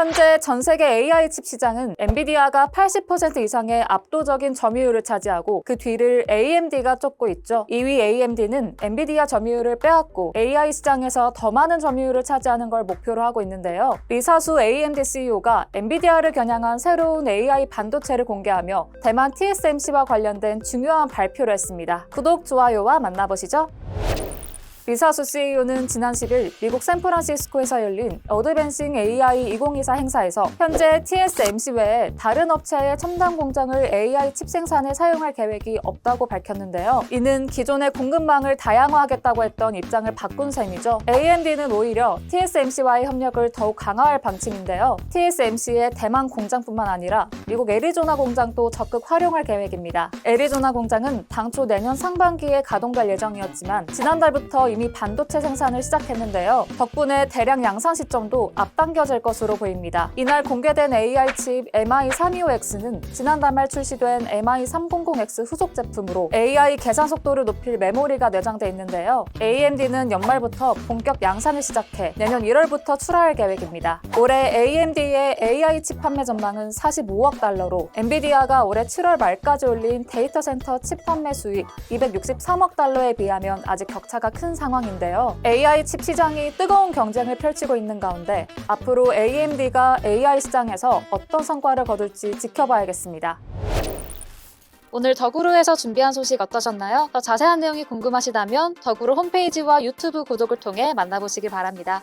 현재 전 세계 AI 칩 시장은 엔비디아가 80% 이상의 압도적인 점유율을 차지하고 그 뒤를 AMD가 쫓고 있죠. 2위 AMD는 엔비디아 점유율을 빼앗고 AI 시장에서 더 많은 점유율을 차지하는 걸 목표로 하고 있는데요. 리사수 AMD CEO가 엔비디아를 겨냥한 새로운 AI 반도체를 공개하며 대만 TSMC와 관련된 중요한 발표를 했습니다. 구독, 좋아요와 만나보시죠. 리사수 CEO는 지난 10일 미국 샌프란시스코에서 열린 어드밴싱 AI 2024 행사에서 현재 TSMC 외에 다른 업체의 첨단 공장을 AI 칩 생산에 사용할 계획이 없다고 밝혔는데요. 이는 기존의 공급망을 다양화하겠다고 했던 입장을 바꾼 셈이죠. AMD는 오히려 TSMC와의 협력을 더욱 강화할 방침인데요. TSMC의 대만 공장뿐만 아니라 미국 애리조나 공장도 적극 활용할 계획입니다. 애리조나 공장은 당초 내년 상반기에 가동될 예정이었지만 지난달부터 이미 반도체 생산을 시작했는데요. 덕분에 대량 양산 시점도 앞당겨질 것으로 보입니다. 이날 공개된 AI 칩 MI325X는 지난달 말 출시된 MI300X 후속 제품으로 AI 계산 속도를 높일 메모리가 내장돼 있는데요. AMD는 연말부터 본격 양산을 시작해 내년 1월부터 출하할 계획입니다. 올해 AMD의 AI 칩 판매 전망은 45억 달러로 엔비디아가 올해 7월 말까지 올린 데이터 센터 칩 판매 수익 263억 달러에 비하면 아직 격차가 큰 상황 인데요. AI 칩 시장이 뜨거운 경쟁을 펼치고 있는 가운데 앞으로 AMD가 AI 시장에서 어떤 성과를 거둘지 지켜봐야겠습니다. 오늘 더구루에서 준비한 소식 어떠셨나요? 더 자세한 내용이 궁금하시다면 더구루 홈페이지와 유튜브 구독을 통해 만나보시기 바랍니다.